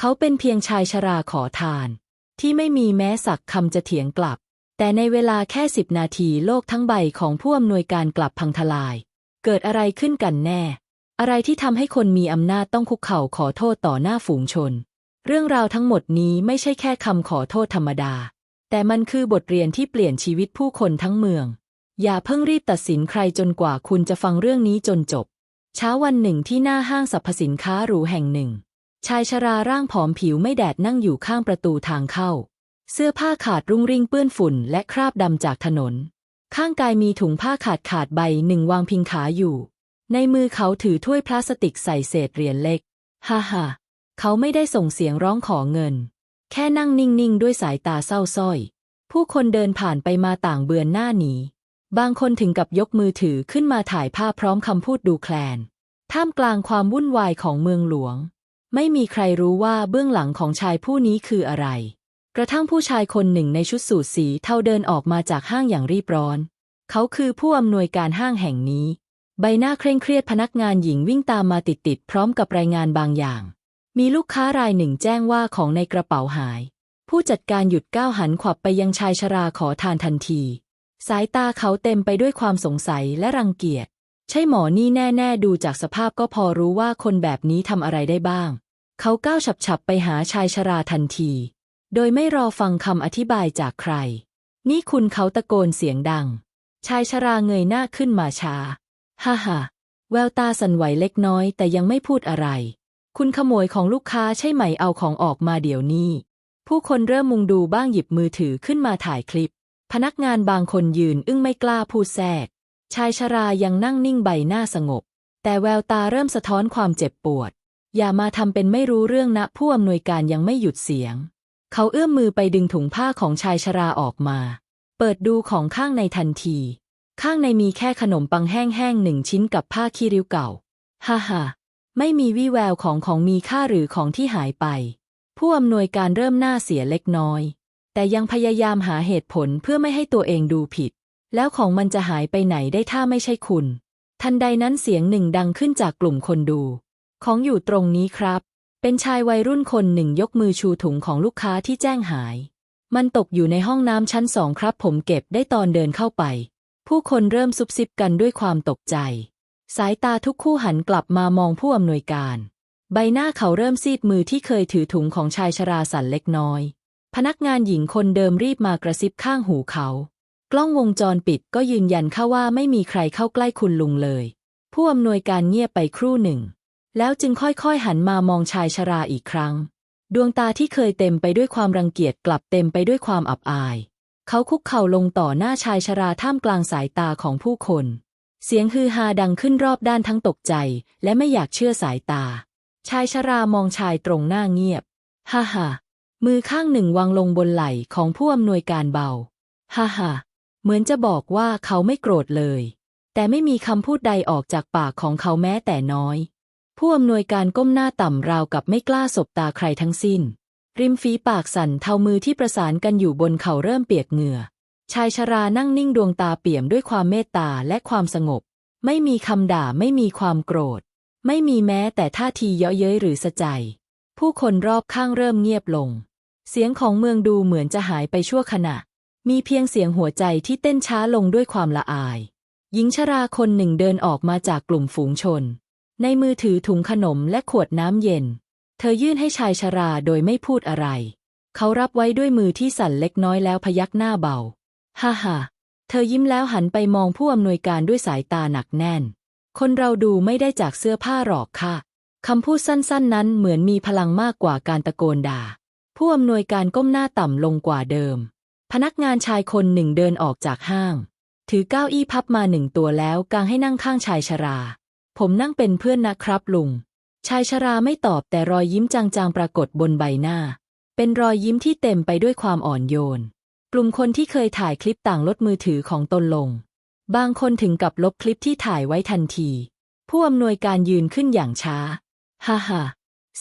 เขาเป็นเพียงชายชราขอทาน ที่ไม่มีแม้สักคำจะเถียงกลับ แต่ในเวลาแค่สิบนาทีโลกทั้งใบของผู้อำนวยการกลับพังทลาย เกิดอะไรขึ้นกันแน่ อะไรที่ทำให้คนมีอำนาจต้องคุกเข่าขอโทษต่อหน้าฝูงชน เรื่องราวทั้งหมดนี้ไม่ใช่แค่คำขอโทษธรรมดา แต่มันคือบทเรียนที่เปลี่ยนชีวิตผู้คนทั้งเมือง อย่าเพิ่งรีบตัดสินใครจนกว่าคุณจะฟังเรื่องนี้จนจบ เช้าวันหนึ่งที่หน้าห้างสรรพสินค้าหรูแห่งหนึ่ง ชายชราร่างผอมผิวไม่แดดนั่งอยู่ข้างประตูทางเข้า เสื้อผ้าขาดรุ่งริ่งเปื้อนฝุ่นและคราบดำจากถนน ข้างกายมีถุงผ้าขาดขาดใบหนึ่งวางพิงขาอยู่ ในมือเขาถือถ้วยพลาสติกใส่เศษเหรียญเล็ก ฮ่าฮ่าเขาไม่ได้ส่งเสียงร้องขอเงิน แค่นั่งนิ่งๆด้วยสายตาเศร้าส้อย ผู้คนเดินผ่านไปมาต่างเบือนหน้าหนีบางคนถึงกับยกมือถือขึ้นมาถ่ายภาพพร้อมคำพูดดูแคลน ท่ามกลางความวุ่นวายของเมืองหลวง ไม่มีใครรู้ว่าเบื้องหลังของชายผู้นี้คืออะไร กระทั่งผู้ชายคนหนึ่งในชุดสูทสีเทาเดินออกมาจากห้างอย่างรีบร้อน เขาคือผู้อำนวยการห้างแห่งนี้ ใบหน้าเคร่งเครียดพนักงานหญิงวิ่งตามมาติดๆพร้อมกับรายงานบางอย่าง มีลูกค้ารายหนึ่งแจ้งว่าของในกระเป๋าหาย ผู้จัดการหยุดก้าวหันขวับไปยังชายชราขอทานทันที สายตาเขาเต็มไปด้วยความสงสัยและรังเกียจใช่หมอนี่แน่ ๆ ดูจากสภาพก็พอรู้ว่าคนแบบนี้ทำอะไรได้บ้าง เขาก้าวฉับๆไปหาชายชราทันที โดยไม่รอฟังคำอธิบายจากใคร นี่คุณเขาตะโกนเสียงดัง ชายชราเงยหน้าขึ้นมาช้าฮ่าฮ่าแววตาสั่นไหวเล็กน้อยแต่ยังไม่พูดอะไร คุณขโมยของลูกค้าใช่ไหมเอาของออกมาเดี๋ยวนี้ ผู้คนเริ่มมุงดูบ้างหยิบมือถือขึ้นมาถ่ายคลิป พนักงานบางคนยืนอึ้งไม่กล้าพูดแทรก ชายชรายังนั่งนิ่งใบหน้าสงบ แต่แววตาเริ่มสะท้อนความเจ็บปวด อย่ามาทำเป็นไม่รู้เรื่องนะผู้อำนวยการยังไม่หยุดเสียง เขาเอื้อมมือไปดึงถุงผ้าของชายชราออกมา เปิดดูของข้างในทันที ข้างในมีแค่ขนมปังแห้งๆหนึ่งชิ้นกับผ้าคีริ้วเก่า ฮ่าฮ่าไม่มีวี่แววของของมีค่าหรือของที่หายไป ผู้อำนวยการเริ่มหน้าเสียเล็กน้อย แต่ยังพยายามหาเหตุผลเพื่อไม่ให้ตัวเองดูผิด แล้วของมันจะหายไปไหนได้ถ้าไม่ใช่คุณ ทันใดนั้นเสียงหนึ่งดังขึ้นจากกลุ่มคนดู ของอยู่ตรงนี้ครับ เป็นชายวัยรุ่นคนหนึ่งยกมือชูถุงของลูกค้าที่แจ้งหาย มันตกอยู่ในห้องน้ำชั้นสองครับ ผมเก็บได้ตอนเดินเข้าไป ผู้คนเริ่มซุบซิบกันด้วยความตกใจ สายตาทุกคู่หันกลับมามองผู้อำนวยการ ใบหน้าเขาเริ่มซีดมือที่เคยถือถุงของชายชราสันเล็กน้อย พนักงานหญิงคนเดิมรีบมากระซิบข้างหูเขา กล้องวงจรปิดก็ยืนยันเข้าว่าไม่มีใครเข้าใกล้คุณลุงเลย ผู้อำนวยการเงียบไปครู่หนึ่ง แล้วจึงค่อยๆหันมามองชายชราอีกครั้ง ดวงตาที่เคยเต็มไปด้วยความรังเกียจกลับเต็มไปด้วยความอับอาย เขาคุกเข่าลงต่อหน้าชายชราท่ามกลางสายตาของผู้คน เสียงฮือฮาดังขึ้นรอบด้านทั้งตกใจ และไม่อยากเชื่อสายตา ชายชรามองชายตรงหน้าเงียบ ฮ่าฮ่ามือข้างหนึ่งวางลงบนไหล่ของผู้อำนวยการเบา ฮ่าฮ่าเหมือนจะบอกว่าเขาไม่โกรธเลย แต่ไม่มีคำพูดใดออกจากปากของเขาแม้แต่น้อย ผู้อำนวยการก้มหน้าต่ำราวกับไม่กล้าสบตาใครทั้งสิ้น ริมฝีปากสั่นเทามือที่ประสานกันอยู่บนเข่าเริ่มเปียกเหงื่อ ชายชรานั่งนิ่งดวงตาเปี่ยมด้วยความเมตตาและความสงบ ไม่มีคำด่าไม่มีความโกรธ ไม่มีแม้แต่ท่าทีเยาะเย้ยหรือสะใจ ผู้คนรอบข้างเริ่มเงียบลง เสียงของเมืองดูเหมือนจะหายไปชั่วขณะ มีเพียงเสียงหัวใจที่เต้นช้าลงด้วยความละอาย หญิงชราคนหนึ่งเดินออกมาจากกลุ่มฝูงชน ในมือถือถุงขนมและขวดน้ำเย็น เธอยื่นให้ชายชราโดยไม่พูดอะไร เขารับไว้ด้วยมือที่สั่นเล็กน้อยแล้วพยักหน้าเบา ฮ่าฮ่าเธอยิ้มแล้วหันไปมองผู้อำนวยการด้วยสายตาหนักแน่น คนเราดูไม่ได้จากเสื้อผ้าหรอกค่ะ คำพูดสั้นๆ นั้นเหมือนมีพลังมากกว่าการตะโกนด่า ผู้อำนวยการก้มหน้าต่ำลงกว่าเดิม พนักงานชายคนหนึ่งเดินออกจากห้าง ถือเก้าอี้พับมาหนึ่งตัวแล้วกางให้นั่งข้างชายชรา ผมนั่งเป็นเพื่อนนะครับลุง ชายชราไม่ตอบแต่รอยยิ้มจางๆปรากฏบนใบหน้า เป็นรอยยิ้มที่เต็มไปด้วยความอ่อนโยน กลุ่มคนที่เคยถ่ายคลิปต่างลดมือถือของตนลง บางคนถึงกับลบคลิปที่ถ่ายไว้ทันที ผู้อำนวยการยืนขึ้นอย่างช้า ฮ่าฮ่า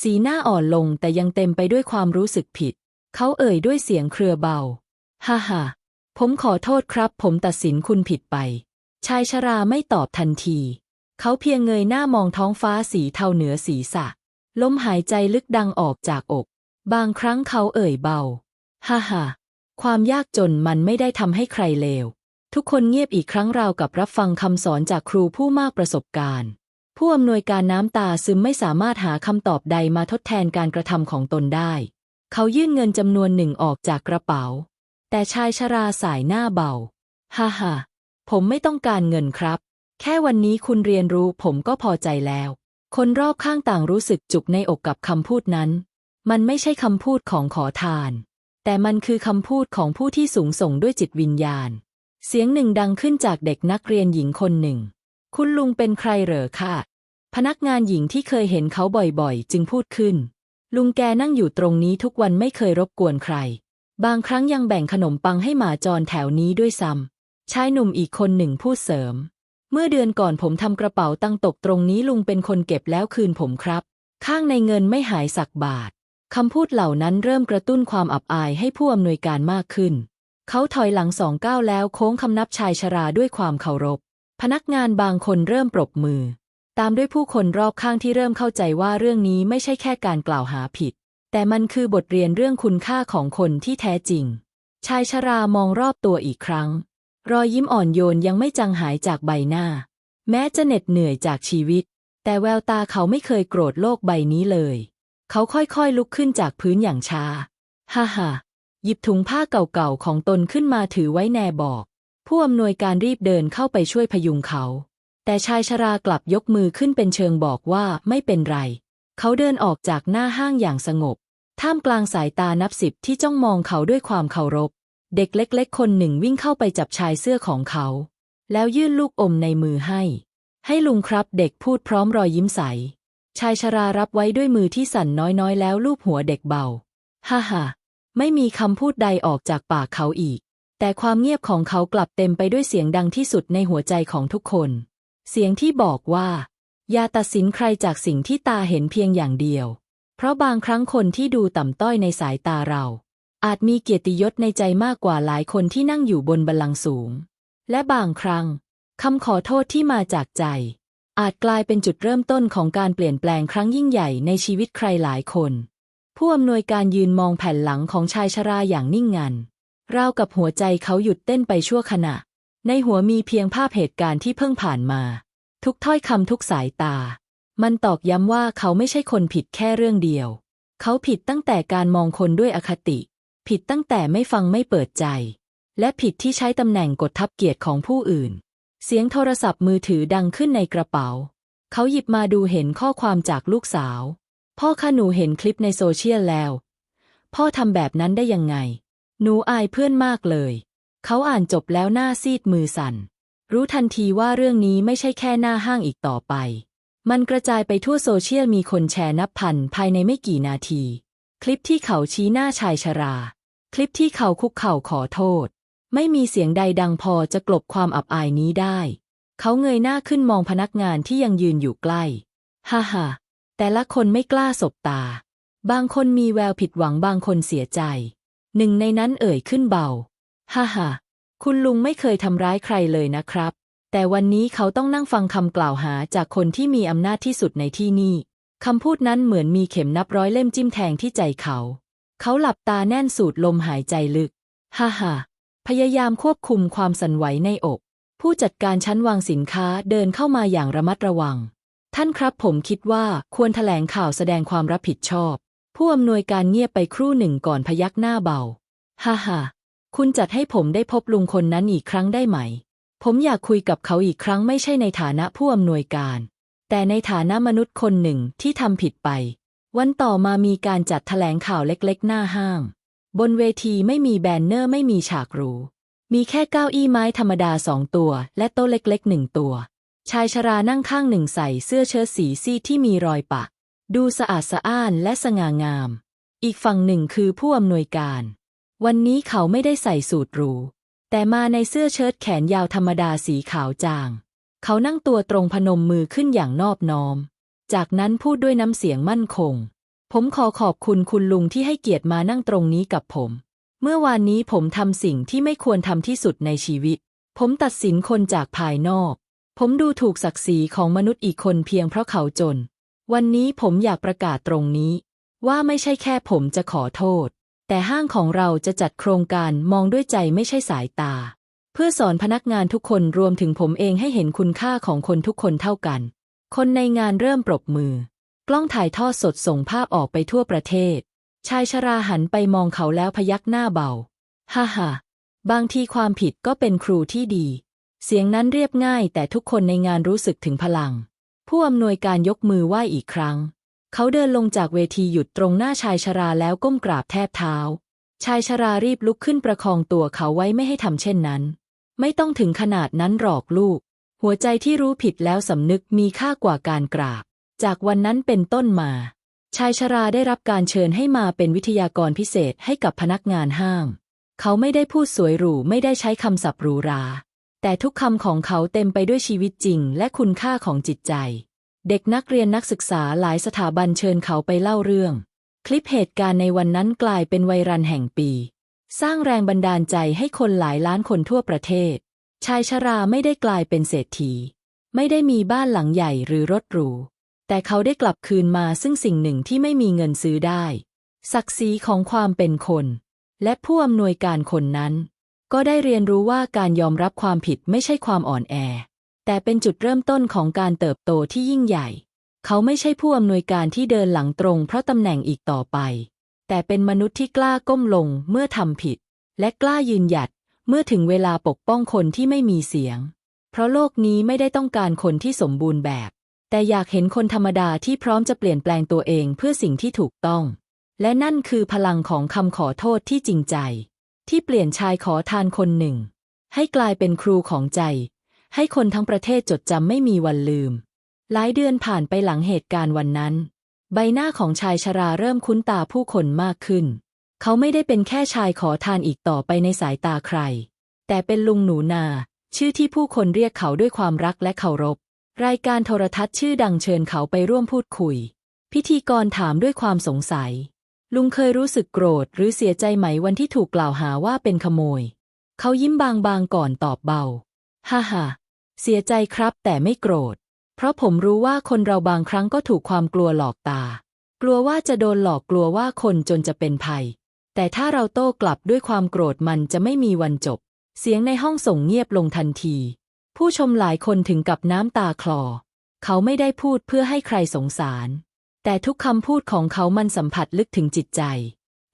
สีหน้าอ่อนลงแต่ยังเต็มไปด้วยความรู้สึกผิด เขาเอ่ยด้วยเสียงเครือเบา ฮ่าฮ่าผมขอโทษครับ ผมตัดสินคุณผิดไป ชายชราไม่ตอบทันที เขาเพียงเงยหน้ามองท้องฟ้าสีเทาเหนือศีรษะ ลมหายใจลึกดังออกจากอก บางครั้งเขาเอ่ยเบา ฮ่าฮ่าความยากจนมันไม่ได้ทำให้ใครเลว ทุกคนเงียบอีกครั้งราวกับรับฟังคำสอนจากครูผู้มากประสบการณ์ ผู้อำนวยการน้ำตาซึมไม่สามารถหาคำตอบใดมาทดแทนการกระทำของตนได้ เขายื่นเงินจำนวนหนึ่งออกจากกระเป๋า แต่ชายชราสายหน้าเบา ฮ่าฮ่าผมไม่ต้องการเงินครับ แค่วันนี้คุณเรียนรู้ผมก็พอใจแล้ว คนรอบข้างต่างรู้สึกจุกในอกกับคำพูดนั้น มันไม่ใช่คำพูดของขอทาน แต่มันคือคำพูดของผู้ที่สูงส่งด้วยจิตวิญญาณ เสียงหนึ่งดังขึ้นจากเด็กนักเรียนหญิงคนหนึ่ง คุณลุงเป็นใครเหรอคะ พนักงานหญิงที่เคยเห็นเขาบ่อยๆ จึงพูดขึ้น ลุงแกนั่งอยู่ตรงนี้ทุกวันไม่เคยรบกวนใคร บางครั้งยังแบ่งขนมปังให้หมาจรแถวนี้ด้วยซ้ำชายหนุ่มอีกคนหนึ่งพูดเสริม เมื่อเดือนก่อนผมทำกระเป๋าตังตกตรงนี้ลุงเป็นคนเก็บแล้วคืนผมครับ ข้างในเงินไม่หายสักบาทคำพูดเหล่านั้นเริ่มกระตุ้นความอับอายให้ผู้อำนวยการมากขึ้น เขาถอยหลังสองก้าวแล้วโค้งคำนับชายชราด้วยความเคารพ พนักงานบางคนเริ่มปรบมือ ตามด้วยผู้คนรอบข้างที่เริ่มเข้าใจว่าเรื่องนี้ไม่ใช่แค่การกล่าวหาผิด แต่มันคือบทเรียนเรื่องคุณค่าของคนที่แท้จริง ชายชรามองรอบตัวอีกครั้ง รอยยิ้มอ่อนโยนยังไม่จางหายจากใบหน้า แม้จะเหน็ดเหนื่อยจากชีวิต แต่แววตาเขาไม่เคยโกรธโลกใบนี้เลย เขาค่อยๆลุกขึ้นจากพื้นอย่างช้า ฮ่าฮ่าหยิบถุงผ้าเก่าๆของตนขึ้นมาถือไว้แนบอก ผู้อำนวยการรีบเดินเข้าไปช่วยพยุงเขา แต่ชายชรากลับยกมือขึ้นเป็นเชิงบอกว่าไม่เป็นไร เขาเดินออกจากหน้าห้างอย่างสงบ ท่ามกลางสายตานับสิบที่จ้องมองเขาด้วยความเคารพ เด็กเล็ก ๆ คนหนึ่งวิ่งเข้าไปจับชายเสื้อของเขา แล้วยื่นลูกอมในมือให้ ให้ลุงครับเด็กพูดพร้อมรอยยิ้มใส ชายชรารับไว้ด้วยมือที่สั่นน้อยๆ แล้วลูบหัวเด็กเบา ฮ่าฮ่าไม่มีคำพูดใดออกจากปากเขาอีก แต่ความเงียบของเขากลับเต็มไปด้วยเสียงดังที่สุดในหัวใจของทุกคน เสียงที่บอกว่า อย่าตัดสินใครจากสิ่งที่ตาเห็นเพียงอย่างเดียว เพราะบางครั้งคนที่ดูต่ำต้อยในสายตาเรา อาจมีเกียรติยศในใจมากกว่าหลายคนที่นั่งอยู่บนบัลลังก์สูง และบางครั้งคำขอโทษที่มาจากใจ อาจกลายเป็นจุดเริ่มต้นของการเปลี่ยนแปลงครั้งยิ่งใหญ่ในชีวิตใครหลายคน ผู้อำนวยการยืนมองแผ่นหลังของชายชราอย่างนิ่งงันราวกับหัวใจเขาหยุดเต้นไปชั่วขณะ ในหัวมีเพียงภาพเหตุการณ์ที่เพิ่งผ่านมา ทุกถ้อยคำทุกสายตา มันตอกย้ำว่าเขาไม่ใช่คนผิดแค่เรื่องเดียว เขาผิดตั้งแต่การมองคนด้วยอคติ ผิดตั้งแต่ไม่ฟังไม่เปิดใจ และผิดที่ใช้ตำแหน่งกดทับเกียรติของผู้อื่น เสียงโทรศัพท์มือถือดังขึ้นในกระเป๋า เขาหยิบมาดูเห็นข้อความจากลูกสาว พ่อคะหนูเห็นคลิปในโซเชียลแล้ว พ่อทำแบบนั้นได้ยังไง หนูอายเพื่อนมากเลย เขาอ่านจบแล้วหน้าซีดมือสั่น รู้ทันทีว่าเรื่องนี้ไม่ใช่แค่หน้าห้างอีกต่อไป มันกระจายไปทั่วโซเชียลมีคนแชร์นับพันภายในไม่กี่นาที คลิปที่เขาชี้หน้าชายชรา คลิปที่เขาคุกเข่าขอโทษ ไม่มีเสียงใดดังพอจะกลบความอับอายนี้ได้ เขาเงยหน้าขึ้นมองพนักงานที่ยังยืนอยู่ใกล้ ฮ่าฮ่าแต่ละคนไม่กล้าสบตา บางคนมีแววผิดหวังบางคนเสียใจ หนึ่งในนั้นเอ่ยขึ้นเบา ฮ่าฮ่าคุณลุงไม่เคยทำร้ายใครเลยนะครับ แต่วันนี้เขาต้องนั่งฟังคำกล่าวหาจากคนที่มีอำนาจที่สุดในที่นี่ คำพูดนั้นเหมือนมีเข็มนับร้อยเล่มจิ้มแทงที่ใจเขา เขาหลับตาแน่นสูดลมหายใจลึก ฮ่าฮ่าพยายามควบคุมความสั่นไหวในอก ผู้จัดการชั้นวางสินค้าเดินเข้ามาอย่างระมัดระวัง ท่านครับผมคิดว่าควรแถลงข่าวแสดงความรับผิดชอบ ผู้อำนวยการเงียบไปครู่หนึ่งก่อนพยักหน้าเบา ฮ่าฮ่าคุณจัดให้ผมได้พบลุงคนนั้นอีกครั้งได้ไหม ผมอยากคุยกับเขาอีกครั้งไม่ใช่ในฐานะผู้อำนวยการ แต่ในฐานะมนุษย์คนหนึ่งที่ทำผิดไป วันต่อมามีการจัดแถลงข่าวเล็กๆ หน้าห้าง บนเวทีไม่มีแบนเนอร์ไม่มีฉากรู มีแค่เก้าอี้ไม้ธรรมดาสองตัว และโต๊ะเล็กๆหนึ่งตัว ชายชรานั่งข้างหนึ่งใส่เสื้อเชิ้ตสีซีดที่มีรอยปะดูสะอาดสะอ้านและสง่างาม อีกฝั่งหนึ่งคือผู้อำนวยการ วันนี้เขาไม่ได้ใส่สูทรู แต่มาในเสื้อเชิ้ตแขนยาวธรรมดาสีขาวจาง เขานั่งตัวตรงพนมมือขึ้นอย่างนอบน้อม จากนั้นพูดด้วยน้ำเสียงมั่นคง ผมขอขอบคุณคุณลุงที่ให้เกียรติมานั่งตรงนี้กับผม เมื่อวานนี้ผมทำสิ่งที่ไม่ควรทำที่สุดในชีวิต ผมตัดสินคนจากภายนอก ผมดูถูกศักดิ์ศรีของมนุษย์อีกคนเพียงเพราะเขาจน วันนี้ผมอยากประกาศตรงนี้ ว่าไม่ใช่แค่ผมจะขอโทษ แต่ห้างของเราจะจัดโครงการมองด้วยใจไม่ใช่สายตา เพื่อสอนพนักงานทุกคนรวมถึงผมเองให้เห็นคุณค่าของคนทุกคนเท่ากัน คนในงานเริ่มปรบมือ กล้องถ่ายทอดสดส่งภาพออกไปทั่วประเทศ ชายชราหันไปมองเขาแล้วพยักหน้าเบา ฮ่าฮ่าบางทีความผิดก็เป็นครูที่ดี เสียงนั้นเรียบง่ายแต่ทุกคนในงานรู้สึกถึงพลัง ผู้อำนวยการยกมือไหว้อีกครั้ง เขาเดินลงจากเวทีหยุดตรงหน้าชายชราแล้วก้มกราบแทบเท้า ชายชรารีบลุกขึ้นประคองตัวเขาไว้ไม่ให้ทำเช่นนั้น ไม่ต้องถึงขนาดนั้นหรอกลูก หัวใจที่รู้ผิดแล้วสำนึกมีค่ากว่าการกราบ จากวันนั้นเป็นต้นมา ชายชราได้รับการเชิญให้มาเป็นวิทยากรพิเศษให้กับพนักงานห้าง เขาไม่ได้พูดสวยหรูไม่ได้ใช้คำศัพท์หรูหรา แต่ทุกคำของเขาเต็มไปด้วยชีวิตจริงและคุณค่าของจิตใจ เด็กนักเรียนนักศึกษาหลายสถาบันเชิญเขาไปเล่าเรื่อง คลิปเหตุการณ์ในวันนั้นกลายเป็นไวรัลแห่งปี สร้างแรงบันดาลใจให้คนหลายล้านคนทั่วประเทศ ชายชราไม่ได้กลายเป็นเศรษฐี ไม่ได้มีบ้านหลังใหญ่หรือรถหรู แต่เขาได้กลับคืนมาซึ่งสิ่งหนึ่งที่ไม่มีเงินซื้อได้ ศักดิ์ศรีของความเป็นคน และผู้อำนวยการคนนั้น ก็ได้เรียนรู้ว่าการยอมรับความผิดไม่ใช่ความอ่อนแอ แต่เป็นจุดเริ่มต้นของการเติบโตที่ยิ่งใหญ่ เขาไม่ใช่ผู้อำนวยการที่เดินหลังตรงเพราะตำแหน่งอีกต่อไป แต่เป็นมนุษย์ที่กล้าก้มลงเมื่อทำผิด และกล้ายืนหยัดเมื่อถึงเวลาปกป้องคนที่ไม่มีเสียง เพราะโลกนี้ไม่ได้ต้องการคนที่สมบูรณ์แบบ แต่อยากเห็นคนธรรมดาที่พร้อมจะเปลี่ยนแปลงตัวเองเพื่อสิ่งที่ถูกต้อง และนั่นคือพลังของคำขอโทษที่จริงใจ ที่เปลี่ยนชายขอทานคนหนึ่ง ให้กลายเป็นครูของใจ ให้คนทั้งประเทศจดจำไม่มีวันลืม หลายเดือนผ่านไปหลังเหตุการณ์วันนั้น ใบหน้าของชายชราเริ่มคุ้นตาผู้คนมากขึ้น เขาไม่ได้เป็นแค่ชายขอทานอีกต่อไปในสายตาใคร แต่เป็นลุงหนูนา ชื่อที่ผู้คนเรียกเขาด้วยความรักและเคารพ รายการโทรทัศน์ชื่อดังเชิญเขาไปร่วมพูดคุย พิธีกรถามด้วยความสงสัย ลุงเคยรู้สึกโกรธหรือเสียใจไหมวันที่ถูกกล่าวหาว่าเป็นขโมย เขายิ้มบางๆก่อนตอบเบา ฮ่าฮ่าเสียใจครับแต่ไม่โกรธ เพราะผมรู้ว่าคนเราบางครั้งก็ถูกความกลัวหลอกตา กลัวว่าจะโดนหลอกกลัวว่าคนจนจะเป็นภัย แต่ถ้าเราโต้กลับด้วยความโกรธมันจะไม่มีวันจบ เสียงในห้องส่งเงียบลงทันที ผู้ชมหลายคนถึงกับน้ำตาคลอ เขาไม่ได้พูดเพื่อให้ใครสงสาร แต่ทุกคำพูดของเขามันสัมผัสลึกถึงจิตใจ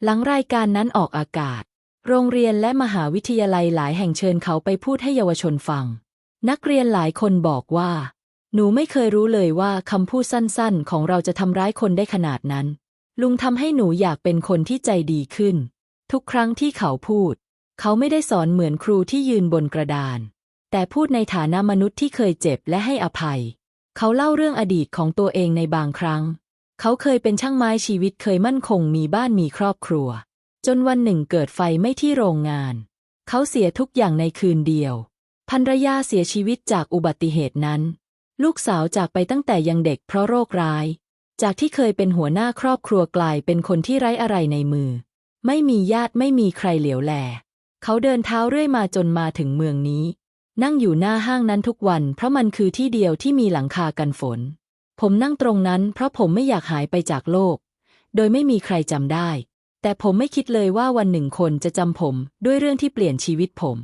หลังรายการนั้นออกอากาศ โรงเรียนและมหาวิทยาลัยหลายแห่งเชิญเขาไปพูดให้เยาวชนฟัง นักเรียนหลายคนบอกว่า หนูไม่เคยรู้เลยว่าคำพูดสั้นๆ ของเราจะทำร้ายคนได้ขนาดนั้น ลุงทำให้หนูอยากเป็นคนที่ใจดีขึ้น ทุกครั้งที่เขาพูด เขาไม่ได้สอนเหมือนครูที่ยืนบนกระดาน แต่พูดในฐานะมนุษย์ที่เคยเจ็บและให้อภัย เขาเล่าเรื่องอดีตของตัวเองในบางครั้ง เขาเคยเป็นช่างไม้ชีวิตเคยมั่นคงมีบ้านมีครอบครัว จนวันหนึ่งเกิดไฟไม้ที่โรงงาน เขาเสียทุกอย่างในคืนเดียวภรรยาเสียชีวิตจากอุบัติเหตุนั้น ลูกสาวจากไปตั้งแต่ยังเด็กเพราะโรคร้าย จากที่เคยเป็นหัวหน้าครอบครัวกลายเป็นคนที่ไร้อะไรในมือ ไม่มีญาติไม่มีใครเหลียวแล เขาเดินเท้าเรื่อยมาจนมาถึงเมืองนี้ นั่งอยู่หน้าห้างนั้นทุกวันเพราะมันคือที่เดียวที่มีหลังคากันฝน ผมนั่งตรงนั้นเพราะผมไม่อยากหายไปจากโลก โดยไม่มีใครจำได้ แต่ผมไม่คิดเลยว่าวันหนึ่งคนจะจำผมด้วยเรื่องที่เปลี่ยนชีวิตผม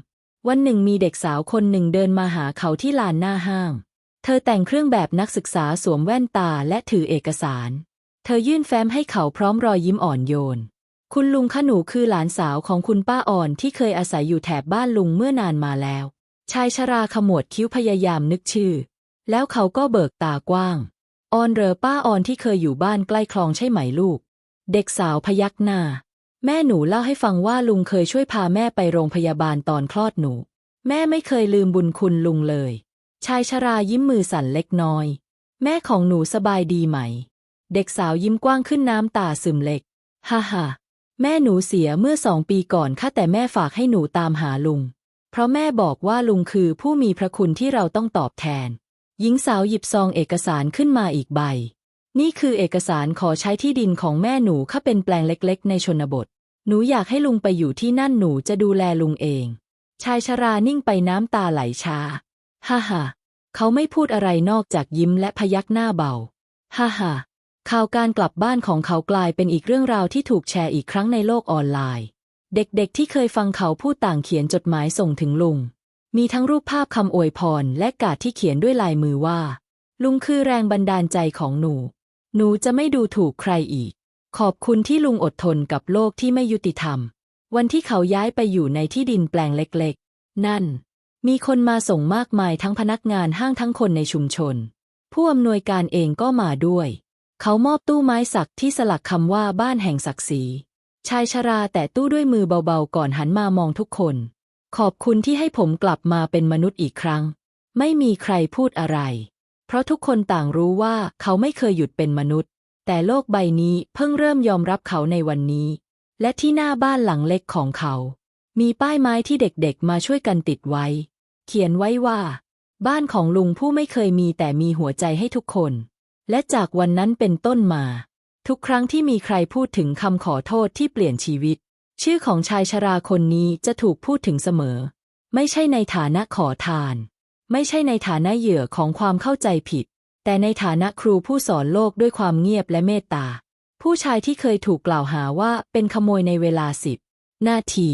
วันหนึ่งมีเด็กสาวคนหนึ่งเดินมาหาเขาที่ลานหน้าห้าง เธอแต่งเครื่องแบบนักศึกษาสวมแว่นตาและถือเอกสาร เธอยื่นแฟ้มให้เขาพร้อมรอยยิ้มอ่อนโยน คุณลุงขหนูคือหลานสาวของคุณป้าอ่อนที่เคยอาศัยอยู่แถบบ้านลุงเมื่อนานมาแล้ว ชายชราขมวดคิ้วพยายามนึกชื่อ แล้วเขาก็เบิกตากว้าง ออนเรอป้าออนที่เคยอยู่บ้านใกล้คลองใช่ไหมลูก เด็กสาวพยักหน้า แม่หนูเล่าให้ฟังว่าลุงเคยช่วยพาแม่ไปโรงพยาบาลตอนคลอดหนู แม่ไม่เคยลืมบุญคุณลุงเลย ชายชรายิ้มมือสั่นเล็กน้อย แม่ของหนูสบายดีไหม เด็กสาวยิ้มกว้างขึ้นน้ำตาซึมเล็ก ฮ่าฮ่าแม่หนูเสียเมื่อสองปีก่อนค่ะแต่แม่ฝากให้หนูตามหาลุง เพราะแม่บอกว่าลุงคือผู้มีพระคุณที่เราต้องตอบแทน หญิงสาวหยิบซองเอกสารขึ้นมาอีกใบ นี่คือเอกสารขอใช้ที่ดินของแม่หนูค่ะเป็นแปลงเล็กๆ ในชนบท หนูอยากให้ลุงไปอยู่ที่นั่นหนูจะดูแลลุงเอง ชายชรานิ่งไปน้ำตาไหลชา ฮ่าฮ่าเขาไม่พูดอะไรนอกจากยิ้มและพยักหน้าเบา ฮ่าฮ่าข่าวการกลับบ้านของเขากลายเป็นอีกเรื่องราวที่ถูกแชร์อีกครั้งในโลกออนไลน์ เด็กๆ ที่เคยฟังเขาพูดต่างเขียนจดหมายส่งถึงลุง มีทั้งรูปภาพคำอวยพรและการ์ดที่เขียนด้วยลายมือว่า ลุงคือแรงบันดาลใจของหนู หนูจะไม่ดูถูกใครอีก ขอบคุณที่ลุงอดทนกับโลกที่ไม่ยุติธรรม วันที่เขาย้ายไปอยู่ในที่ดินแปลงเล็กๆ นั่น มีคนมาส่งมากมายทั้งพนักงานห้างทั้งคนในชุมชน ผู้อำนวยการเองก็มาด้วย เขามอบตู้ไม้สักที่สลักคำว่าบ้านแห่งศักดิ์ศรีชายชราแต่ตู้ด้วยมือเบาๆ ก่อนหันมามองทุกคน ขอบคุณที่ให้ผมกลับมาเป็นมนุษย์อีกครั้ง ไม่มีใครพูดอะไร เพราะทุกคนต่างรู้ว่าเขาไม่เคยหยุดเป็นมนุษย์ แต่โลกใบนี้เพิ่งเริ่มยอมรับเขาในวันนี้ และที่หน้าบ้านหลังเล็กของเขา มีป้ายไม้ที่เด็กๆ มาช่วยกันติดไว้ เขียนไว้ว่า บ้านของลุงผู้ไม่เคยมีแต่มีหัวใจให้ทุกคน และจากวันนั้นเป็นต้นมา ทุกครั้งที่มีใครพูดถึงคำขอโทษที่เปลี่ยนชีวิต ชื่อของชายชราคนนี้จะถูกพูดถึงเสมอ ไม่ใช่ในฐานะขอทาน ไม่ใช่ในฐานะเหยื่อของความเข้าใจผิด แต่ในฐานะครูผู้สอนโลกด้วยความเงียบและเมตตา ผู้ชายที่เคยถูกกล่าวหาว่าเป็นขโมยในเวลาสิบนาที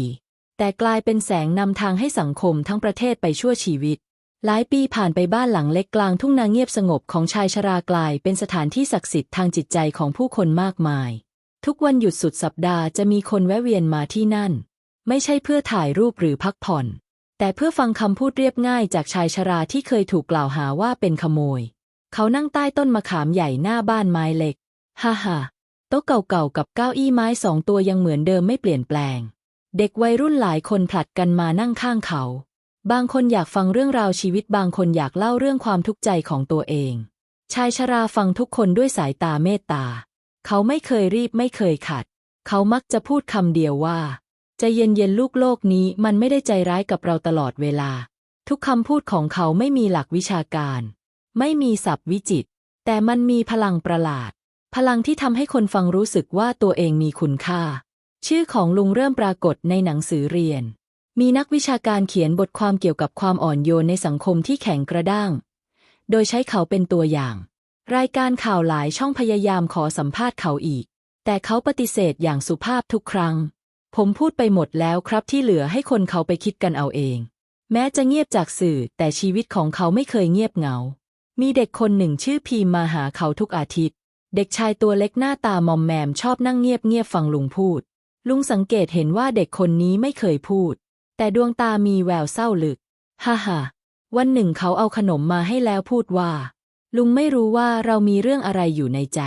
แต่กลายเป็นแสงนำทางให้สังคมทั้งประเทศไปชั่วชีวิต หลายปีผ่านไปบ้านหลังเล็กกลางทุ่งนาเงียบสงบของชายชรากลายเป็นสถานที่ศักดิ์สิทธิ์ทางจิตใจของผู้คนมากมาย ทุกวันหยุดสุดสัปดาห์จะมีคนแวะเวียนมาที่นั่น ไม่ใช่เพื่อถ่ายรูปหรือพักผ่อน แต่เพื่อฟังคำพูดเรียบง่ายจากชายชราที่เคยถูกกล่าวหาว่าเป็นขโมย เขานั่งใต้ต้นมะขามใหญ่หน้าบ้านไม้เล็ก ฮ่าฮ่าโต๊ะเก่าๆกับเก้าอี้ไม้สองตัวยังเหมือนเดิมไม่เปลี่ยนแปลง เด็กวัยรุ่นหลายคนผลัดกันมานั่งข้างเขา บางคนอยากฟังเรื่องราวชีวิตบางคนอยากเล่าเรื่องความทุกข์ใจของตัวเอง ชายชราฟังทุกคนด้วยสายตาเมตตา เขาไม่เคยรีบไม่เคยขัด เขามักจะพูดคำเดียวว่า ใจะเย็นเย็นลูกโลกนี้มันไม่ได้ใจร้ายกับเราตลอดเวลา ทุกคำพูดของเขาไม่มีหลักวิชาการ ไม่มีศัพท์วิจิตรแต่มันมีพลังประหลาด พลังที่ทำให้คนฟังรู้สึกว่าตัวเองมีคุณค่า ชื่อของลุงเริ่มปรากฏในหนังสือเรียน มีนักวิชาการเขียนบทความเกี่ยวกับความอ่อนโยนในสังคมที่แข็งกระด้าง โดยใช้เขาเป็นตัวอย่าง รายการข่าวหลายช่องพยายามขอสัมภาษณ์เขาอีก แต่เขาปฏิเสธอย่างสุภาพทุกครั้ง ผมพูดไปหมดแล้วครับที่เหลือให้คนเขาไปคิดกันเอาเอง แม้จะเงียบจากสื่อแต่ชีวิตของเขาไม่เคยเงียบเหงา มีเด็กคนหนึ่งชื่อพีมมาหาเขาทุกอาทิตย์ เด็กชายตัวเล็กหน้าตามอมแมมชอบนั่งเงียบเงียบฟังลุงพูด ลุงสังเกตเห็นว่าเด็กคนนี้ไม่เคยพูด แต่ดวงตามีแววเศร้าลึก ฮ่าฮ่าวันหนึ่งเขาเอาขนมมาให้แล้วพูดว่า ลุงไม่รู้ว่าเรามีเรื่องอะไรอยู่ในใจ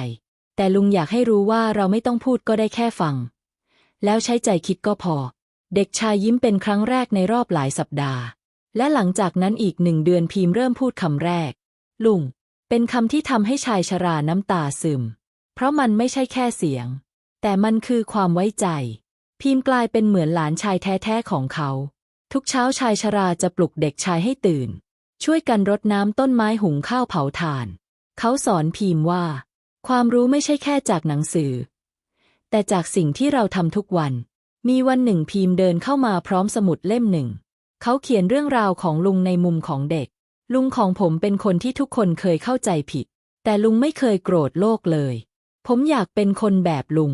แต่ลุงอยากให้รู้ว่าเราไม่ต้องพูดก็ได้แค่ฟัง แล้วใช้ใจคิดก็พอ เด็กชายยิ้มเป็นครั้งแรกในรอบหลายสัปดาห์ และหลังจากนั้นอีกหนึ่งเดือนพีมเริ่มพูดคำแรก ลุง เป็นคำที่ทำให้ชายชราน้ำตาซึม เพราะมันไม่ใช่แค่เสียง แต่มันคือความไว้ใจพีมกลายเป็นเหมือนหลานชายแท้ๆของเขา ทุกเช้าชายชราจะปลุกเด็กชายให้ตื่น ช่วยกันรดน้ำต้นไม้หุงข้าวเผาถ่าน เขาสอนพีมว่า ความรู้ไม่ใช่แค่จากหนังสือ แต่จากสิ่งที่เราทำทุกวัน มีวันหนึ่งพีมเดินเข้ามาพร้อมสมุดเล่มหนึ่ง เขาเขียนเรื่องราวของลุงในมุมของเด็ก ลุงของผมเป็นคนที่ทุกคนเคยเข้าใจผิด แต่ลุงไม่เคยโกรธโลกเลย ผมอยากเป็นคนแบบลุง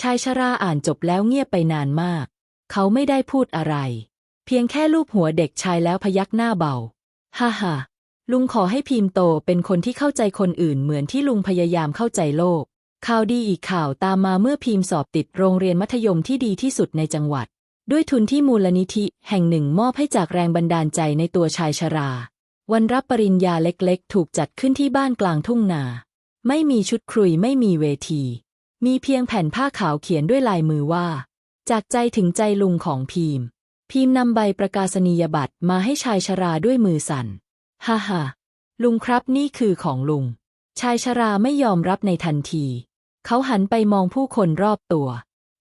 ชายชราอ่านจบแล้วเงียบไปนานมาก เขาไม่ได้พูดอะไร เพียงแค่ลูบหัวเด็กชายแล้วพยักหน้าเบา ฮ่าฮ่าลุงขอให้พีมโตเป็นคนที่เข้าใจคนอื่นเหมือนที่ลุงพยายามเข้าใจโลก ข่าวดีอีกข่าวตามมาเมื่อพีมสอบติดโรงเรียนมัธยมที่ดีที่สุดในจังหวัด ด้วยทุนที่มูลนิธิแห่งหนึ่งมอบให้จากแรงบันดาลใจในตัวชายชรา วันรับปริญญาเล็กๆ ถูกจัดขึ้นที่บ้านกลางทุ่งนา ไม่มีชุดครุยไม่มีเวที มีเพียงแผ่นผ้าขาวเขียนด้วยลายมือว่า จากใจถึงใจลุงของพีมพีมนำใบประกาศนียบัตรมาให้ชายชราด้วยมือสั่นฮ่าฮ่าลุงครับนี่คือของลุง ชายชราไม่ยอมรับในทันที เขาหันไปมองผู้คนรอบตัว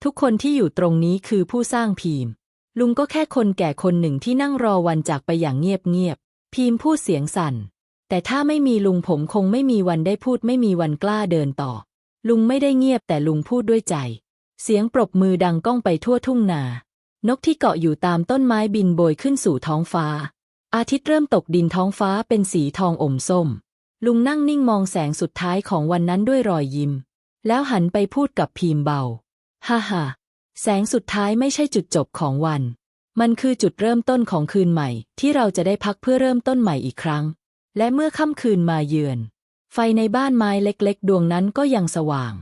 ทุกคนที่อยู่ตรงนี้คือผู้สร้างพีมลุงก็แค่คนแก่คนหนึ่งที่นั่งรอวันจากไปอย่างเงียบๆพีมพูดเสียงสั่น แต่ถ้าไม่มีลุงผมคงไม่มีวันได้พูดไม่มีวันกล้าเดินต่อ ลุงไม่ได้เงียบแต่ลุงพูดด้วยใจ เสียงปรบมือดังก้องไปทั่วทุ่งนา นกที่เกาะอยู่ตามต้นไม้บินโบยขึ้นสู่ท้องฟ้า อาทิตย์เริ่มตกดินท้องฟ้าเป็นสีทองอมส้ม ลุงนั่งนิ่งมองแสงสุดท้ายของวันนั้นด้วยรอยยิ้ม แล้วหันไปพูดกับพีมเบา ฮ่าฮ่าแสงสุดท้ายไม่ใช่จุดจบของวัน มันคือจุดเริ่มต้นของคืนใหม่ ที่เราจะได้พักเพื่อเริ่มต้นใหม่อีกครั้ง และเมื่อค่ำคืนมาเยือน ไฟในบ้านไม้เล็กๆ ดวงนั้นก็ยังสว่าง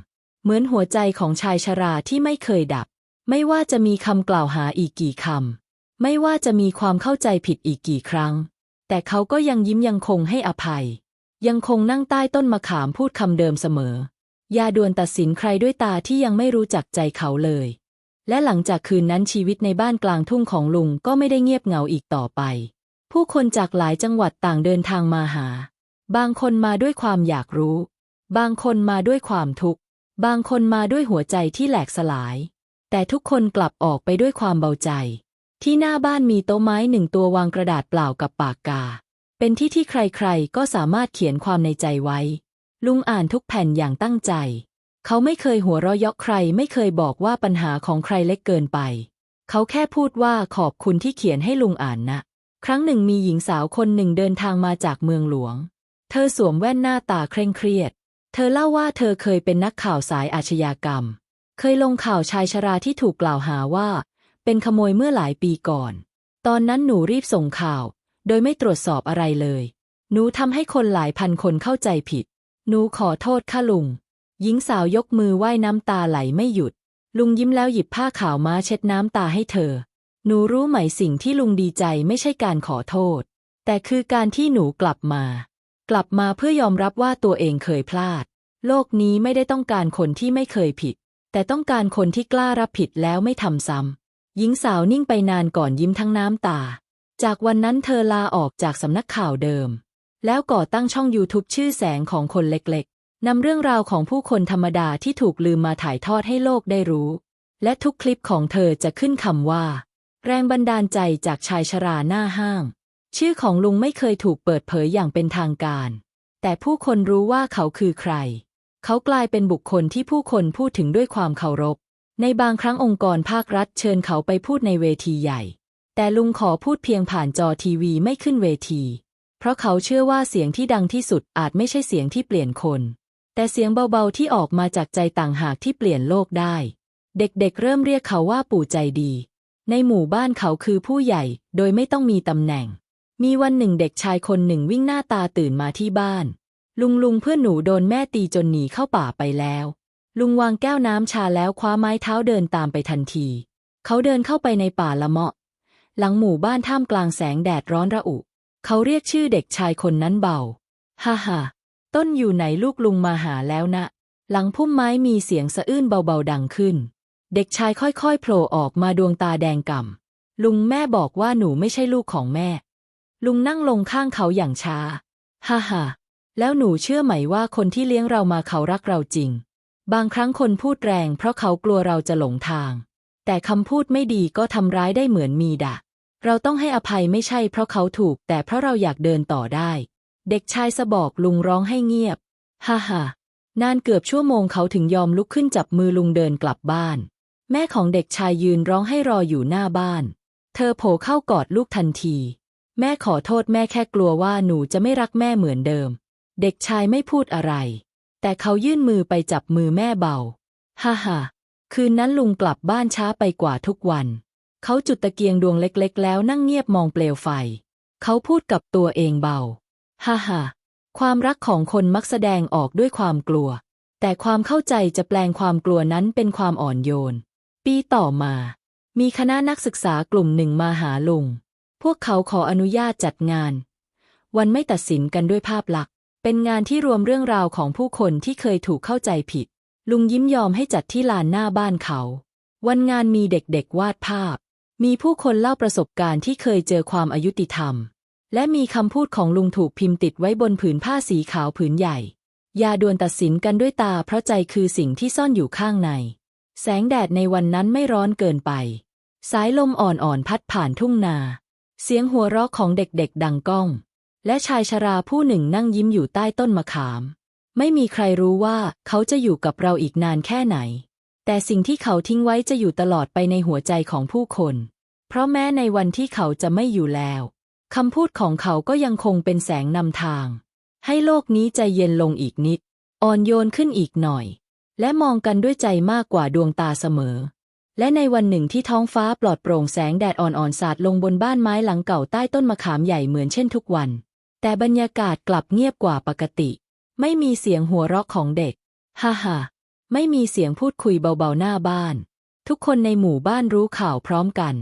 เหมือนหัวใจของชายชราที่ไม่เคยดับ ไม่ว่าจะมีคำกล่าวหาอีกกี่คำ ไม่ว่าจะมีความเข้าใจผิดอีกกี่ครั้ง แต่เขาก็ยังยิ้มยังคงให้อภัย ยังคงนั่งใต้ต้นมะขามพูดคำเดิมเสมอ อย่าด่วนตัดสินใครด้วยตาที่ยังไม่รู้จักใจเขาเลย และหลังจากคืนนั้นชีวิตในบ้านกลางทุ่งของลุงก็ไม่ได้เงียบเหงาอีกต่อไป ผู้คนจากหลายจังหวัดต่างเดินทางมาหา บางคนมาด้วยความอยากรู้ บางคนมาด้วยความทุกข์ บางคนมาด้วยหัวใจที่แหลกสลาย แต่ทุกคนกลับออกไปด้วยความเบาใจ ที่หน้าบ้านมีโต๊ะไม้หนึ่งตัววางกระดาษเปล่ากับปากกา เป็นที่ที่ใครๆ ก็สามารถเขียนความในใจไว้ ลุงอ่านทุกแผ่นอย่างตั้งใจ เขาไม่เคยหัวเราะเยาะใคร ไม่เคยบอกว่าปัญหาของใครเล็กเกินไป เขาแค่พูดว่าขอบคุณที่เขียนให้ลุงอ่านนะ ครั้งหนึ่งมีหญิงสาวคนหนึ่งเดินทางมาจากเมืองหลวง ธอสวมแว่นหน้าตาเคร่งเครียด เธอเล่าว่าเธอเคยเป็นนักข่าวสายอาชญากรรม เคยลงข่าวชายชราที่ถูกกล่าวหาว่า เป็นขโมยเมื่อหลายปีก่อน ตอนนั้นหนูรีบส่งข่าว โดยไม่ตรวจสอบอะไรเลย หนูทำให้คนหลายพันคนเข้าใจผิด หนูขอโทษค่ะลุง หญิงสาวยกมือไหว้น้ำตาไหลไม่หยุด ลุงยิ้มแล้วหยิบผ้าขาวม้าเช็ดน้ำตาให้เธอ หนูรู้ไหมสิ่งที่ลุงดีใจไม่ใช่การขอโทษ แต่คือการที่หนูกลับมา กลับมาเพื่อยอมรับว่าตัวเองเคยพลาด โลกนี้ไม่ได้ต้องการคนที่ไม่เคยผิด แต่ต้องการคนที่กล้ารับผิดแล้วไม่ทำซ้ำหญิงสาวนิ่งไปนานก่อนยิ้มทั้งน้ำตา จากวันนั้นเธอลาออกจากสำนักข่าวเดิม แล้วก่อตั้งช่อง YouTube ชื่อแสงของคนเล็กๆนำเรื่องราวของผู้คนธรรมดาที่ถูกลืมมาถ่ายทอดให้โลกได้รู้ และทุกคลิปของเธอจะขึ้นคำว่า แรงบันดาลใจจากชายชราหน้าห้าง ชื่อของลุงไม่เคยถูกเปิดเผยอย่างเป็นทางการ แต่ผู้คนรู้ว่าเขาคือใคร เขากลายเป็นบุคคลที่ผู้คนพูดถึงด้วยความเคารพ ในบางครั้งองค์กรภาครัฐเชิญเขาไปพูดในเวทีใหญ่ แต่ลุงขอพูดเพียงผ่านจอทีวีไม่ขึ้นเวที เพราะเขาเชื่อว่าเสียงที่ดังที่สุดอาจไม่ใช่เสียงที่เปลี่ยนคน แต่เสียงเบาๆที่ออกมาจากใจต่างหากที่เปลี่ยนโลกได้ เด็กๆ เริ่มเรียกเขาว่าปู่ใจดี ในหมู่บ้านเขาคือผู้ใหญ่ โดยไม่ต้องมีตำแหน่ง มีวันหนึ่งเด็กชายคนหนึ่งวิ่งหน้าตาตื่นมาที่บ้าน ลุงลุงเพื่อนหนูโดนแม่ตีจนหนีเข้าป่าไปแล้ว ลุงวางแก้วน้ำชาแล้วคว้าไม้เท้าเดินตามไปทันที เขาเดินเข้าไปในป่าละเมาะ หลังหมู่บ้านท่ามกลางแสงแดดร้อนระอุ เขาเรียกชื่อเด็กชายคนนั้นเบา ฮ่าฮ่าต้นอยู่ไหนลูกลุงมาหาแล้วนะ หลังพุ่มไม้มีเสียงสะอื้นเบาๆดังขึ้น เด็กชายค่อยๆโผล่ออกมาดวงตาแดงก่ำลุงแม่บอกว่าหนูไม่ใช่ลูกของแม่ ลุงนั่งลงข้างเขาอย่างช้า ฮ่าฮ่าแล้วหนูเชื่อไหมว่าคนที่เลี้ยงเรามาเขารักเราจริง บางครั้งคนพูดแรงเพราะเขากลัวเราจะหลงทาง แต่คำพูดไม่ดีก็ทำร้ายได้เหมือนมีดะเราต้องให้อภัยไม่ใช่เพราะเขาถูก แต่เพราะเราอยากเดินต่อได้ เด็กชายสะบอกลุงร้องให้เงียบ ฮ่าฮ่านานเกือบชั่วโมงเขาถึงยอมลุกขึ้นจับมือลุงเดินกลับบ้าน แม่ของเด็กชายยืนร้องให้รออยู่หน้าบ้าน เธอโผล่เข้ากอดลูกทันที แม่ขอโทษแม่แค่กลัวว่าหนูจะไม่รักแม่เหมือนเดิม เด็กชายไม่พูดอะไร แต่เขายื่นมือไปจับมือแม่เบา ฮ่าฮ่าคืนนั้นลุงกลับบ้านช้าไปกว่าทุกวัน เขาจุดตะเกียงดวงเล็กๆ แล้วนั่งเงียบมองเปลวไฟ เขาพูดกับตัวเองเบา ฮ่าฮ่าความรักของคนมักแสดงออกด้วยความกลัว แต่ความเข้าใจจะแปลงความกลัวนั้นเป็นความอ่อนโยน ปีต่อมา มีคณะนักศึกษากลุ่มหนึ่งมาหาลุง พวกเขาขออนุญาตจัดงาน วันไม่ตัดสินกันด้วยภาพลักษณ์ เป็นงานที่รวมเรื่องราวของผู้คนที่เคยถูกเข้าใจผิด ลุงยิ้มยอมให้จัดที่ลานหน้าบ้านเขา วันงานมีเด็กๆวาดภาพ มีผู้คนเล่าประสบการณ์ที่เคยเจอความอายุติธรรม และมีคำพูดของลุงถูกพิมพ์ติดไว้บนผืนผ้าสีขาวผืนใหญ่ อย่าด่วนตัดสินกันด้วยตาเพราะใจคือสิ่งที่ซ่อนอยู่ข้างใน แสงแดดในวันนั้นไม่ร้อนเกินไป สายลมอ่อนๆพัดผ่านทุ่งนา เสียงหัวเราะของเด็กๆดังก้อง และชายชราผู้หนึ่งนั่งยิ้มอยู่ใต้ต้นมะขาม ไม่มีใครรู้ว่าเขาจะอยู่กับเราอีกนานแค่ไหน แต่สิ่งที่เขาทิ้งไว้จะอยู่ตลอดไปในหัวใจของผู้คน เพราะแม้ในวันที่เขาจะไม่อยู่แล้วคำพูดของเขาก็ยังคงเป็นแสงนำทาง ให้โลกนี้ใจเย็นลงอีกนิด อ่อนโยนขึ้นอีกหน่อย และมองกันด้วยใจมากกว่าดวงตาเสมอ และในวันหนึ่งที่ท้องฟ้าปลอดโปร่งแสงแดดอ่อนๆสาดลงบนบ้านไม้หลังเก่าใต้ต้นมะขามใหญ่เหมือนเช่นทุกวัน แต่บรรยากาศกลับเงียบกว่าปกติ ไม่มีเสียงหัวเราะของเด็ก ฮ่าฮ่าไม่มีเสียงพูดคุยเบาๆหน้าบ้าน ทุกคนในหมู่บ้านรู้ข่าวพร้อมกัน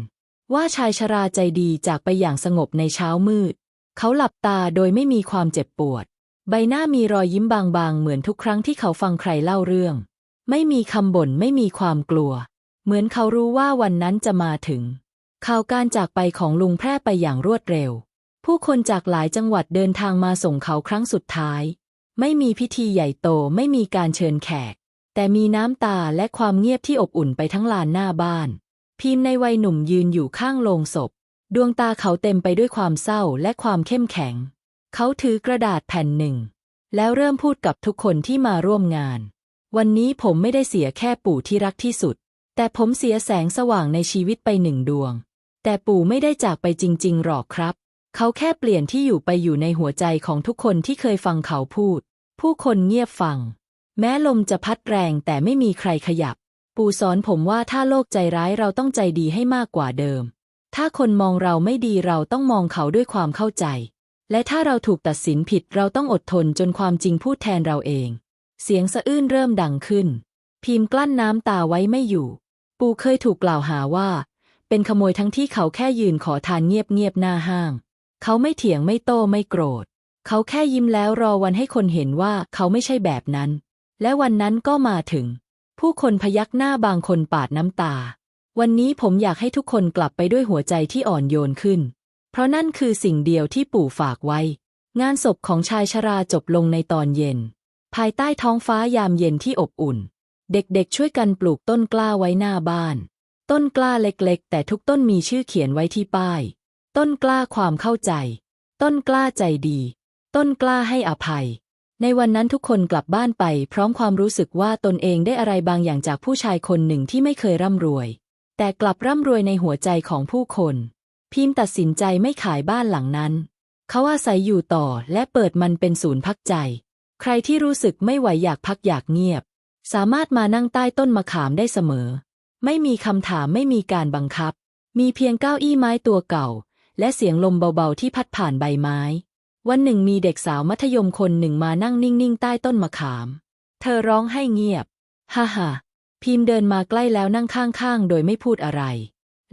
ว่าชายชราใจดีจากไปอย่างสงบในเช้ามืด เขาหลับตาโดยไม่มีความเจ็บปวด ใบหน้ามีรอยยิ้มบางๆ เหมือนทุกครั้งที่เขาฟังใครเล่าเรื่อง ไม่มีคำบ่นไม่มีความกลัว เหมือนเขารู้ว่าวันนั้นจะมาถึง ข่าวการจากไปของลุงแพร่ไปอย่างรวดเร็ว ผู้คนจากหลายจังหวัดเดินทางมาส่งเขาครั้งสุดท้าย ไม่มีพิธีใหญ่โตไม่มีการเชิญแขก แต่มีน้ำตาและความเงียบที่อบอุ่นไปทั้งลานหน้าบ้าน พิมพ์ในวัยหนุ่มยืนอยู่ข้างโลงศพ ดวงตาเขาเต็มไปด้วยความเศร้าและความเข้มแข็ง เขาถือกระดาษแผ่นหนึ่ง แล้วเริ่มพูดกับทุกคนที่มาร่วมงาน วันนี้ผมไม่ได้เสียแค่ปู่ที่รักที่สุด แต่ผมเสียแสงสว่างในชีวิตไปหนึ่งดวง แต่ปู่ไม่ได้จากไปจริง ๆ หรอกครับ เขาแค่เปลี่ยนที่อยู่ไปอยู่ในหัวใจของทุกคนที่เคยฟังเขาพูด ผู้คนเงียบฟัง แม้ลมจะพัดแรงแต่ไม่มีใครขยับ ปู่สอนผมว่าถ้าโลกใจร้ายเราต้องใจดีให้มากกว่าเดิม ถ้าคนมองเราไม่ดีเราต้องมองเขาด้วยความเข้าใจ และถ้าเราถูกตัดสินผิดเราต้องอดทนจนความจริงพูดแทนเราเอง เสียงสะอื้นเริ่มดังขึ้น พิมพ์กลั้นน้ำตาไว้ไม่อยู่ ปู่เคยถูกกล่าวหาว่า เป็นขโมยทั้งที่เขาแค่ยืนขอทานเงียบๆหน้าห้าง เขาไม่เถียงไม่โต้ไม่โกรธ เขาแค่ยิ้มแล้วรอวันให้คนเห็นว่าเขาไม่ใช่แบบนั้น และวันนั้นก็มาถึง ผู้คนพยักหน้าบางคนปาดน้ำตา วันนี้ผมอยากให้ทุกคนกลับไปด้วยหัวใจที่อ่อนโยนขึ้น เพราะนั่นคือสิ่งเดียวที่ปู่ฝากไว้ งานศพของชายชราจบลงในตอนเย็น ภายใต้ท้องฟ้ายามเย็นที่อบอุ่น เด็กๆช่วยกันปลูกต้นกล้าไว้หน้าบ้าน ต้นกล้าเล็กๆ แต่ทุกต้นมีชื่อเขียนไว้ที่ป้าย ต้นกล้าความเข้าใจ ต้นกล้าใจดี ต้นกล้าให้อภัย ในวันนั้นทุกคนกลับบ้านไป พร้อมความรู้สึกว่าตนเองได้อะไรบางอย่างจากผู้ชายคนหนึ่งที่ไม่เคยร่ำรวย แต่กลับร่ำรวยในหัวใจของผู้คน พิมพ์ตัดสินใจไม่ขายบ้านหลังนั้น เขาอาศัยอยู่ต่อและเปิดมันเป็นศูนย์พักใจ ใครที่รู้สึกไม่ไหวอยากพักอยากเงียบ สามารถมานั่งใต้ต้นมะขามได้เสมอ ไม่มีคำถามไม่มีการบังคับ มีเพียงเก้าอี้ไม้ตัวเก่า และเสียงลมเบาๆที่พัดผ่านใบไม้ วันหนึ่งมีเด็กสาวมัธยมคนหนึ่งมานั่งนิ่งๆ ใต้ต้นมะขาม เธอร้องให้เงียบ ฮ่าฮ่าพิมพ์เดินมาใกล้แล้วนั่งข้างๆ โดยไม่พูดอะไร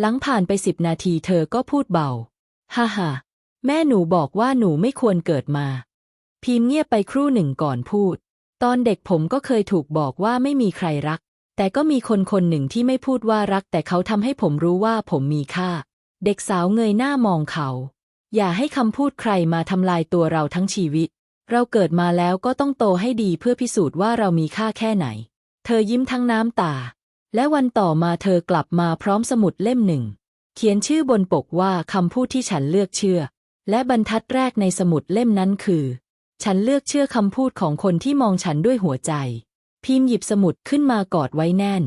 หลังผ่านไปสิบนาทีเธอก็พูดเบา ฮ่าฮ่าแม่หนูบอกว่าหนูไม่ควรเกิดมา พิมพ์เงียบไปครู่หนึ่งก่อนพูด ตอนเด็กผมก็เคยถูกบอกว่าไม่มีใครรัก แต่ก็มีคนคนหนึ่งที่ไม่พูดว่ารัก แต่เขาทำให้ผมรู้ว่าผมมีค่า เด็กสาวเงยหน้ามองเขา อย่าให้คำพูดใครมาทำลายตัวเราทั้งชีวิต เราเกิดมาแล้วก็ต้องโตให้ดีเพื่อพิสูจน์ว่าเรามีค่าแค่ไหน เธอยิ้มทั้งน้ำตา และวันต่อมาเธอกลับมาพร้อมสมุดเล่มหนึ่ง เขียนชื่อบนปกว่าคำพูดที่ฉันเลือกเชื่อ และบรรทัดแรกในสมุดเล่มนั้นคือ ฉันเลือกเชื่อคำพูดของคนที่มองฉันด้วยหัวใจ พิมพ์หยิบสมุดขึ้นมากอดไว้แน่น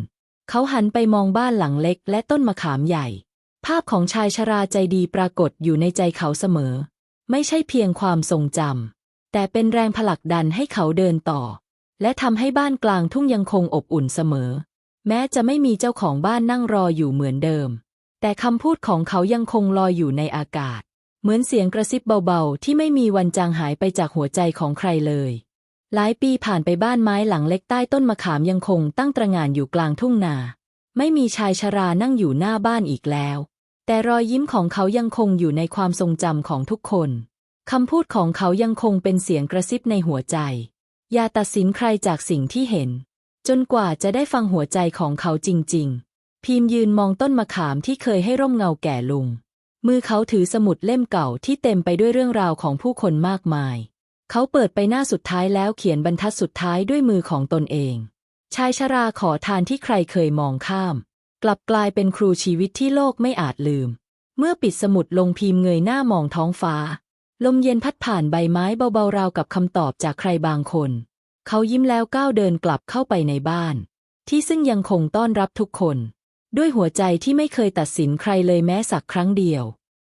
เขาหันไปมองบ้านหลังเล็กและต้นมะขามใหญ่ ภาพของชายชราใจดีปรากฏอยู่ในใจเขาเสมอ ไม่ใช่เพียงความทรงจำแต่เป็นแรงผลักดันให้เขาเดินต่อ และทำให้บ้านกลางทุ่งยังคงอบอุ่นเสมอ แม้จะไม่มีเจ้าของบ้านนั่งรออยู่เหมือนเดิม แต่คำพูดของเขายังคงลอยอยู่ในอากาศ เหมือนเสียงกระซิบเบาๆ ที่ไม่มีวันจางหายไปจากหัวใจของใครเลย หลายปีผ่านไปบ้านไม้หลังเล็กใต้ต้นมะขามยังคงตั้งตระหง่านอยู่กลางทุ่งนา ไม่มีชายชรานั่งอยู่หน้าบ้านอีกแล้ว แต่รอยยิ้มของเขายังคงอยู่ในความทรงจำของทุกคนคำพูดของเขายังคงเป็นเสียงกระซิบในหัวใจ อย่าตัดสินใครจากสิ่งที่เห็น จนกว่าจะได้ฟังหัวใจของเขาจริง ๆ พิมพ์ยืนมองต้นมะขามที่เคยให้ร่มเงาแก่ลุง มือเขาถือสมุดเล่มเก่าที่เต็มไปด้วยเรื่องราวของผู้คนมากมาย เขาเปิดไปหน้าสุดท้ายแล้วเขียนบรรทัดสุดท้ายด้วยมือของตนเอง ชายชราขอทานที่ใครเคยมองข้าม กลับกลายเป็นครูชีวิตที่โลกไม่อาจลืม เมื่อปิดสมุดลงพิมพ์เงยหน้ามองท้องฟ้า ลมเย็นพัดผ่านใบไม้เบาๆราวกับคำตอบจากใครบางคน เขายิ้มแล้วก้าวเดินกลับเข้าไปในบ้าน ที่ซึ่งยังคงต้อนรับทุกคน ด้วยหัวใจที่ไม่เคยตัดสินใครเลยแม้สักครั้งเดียว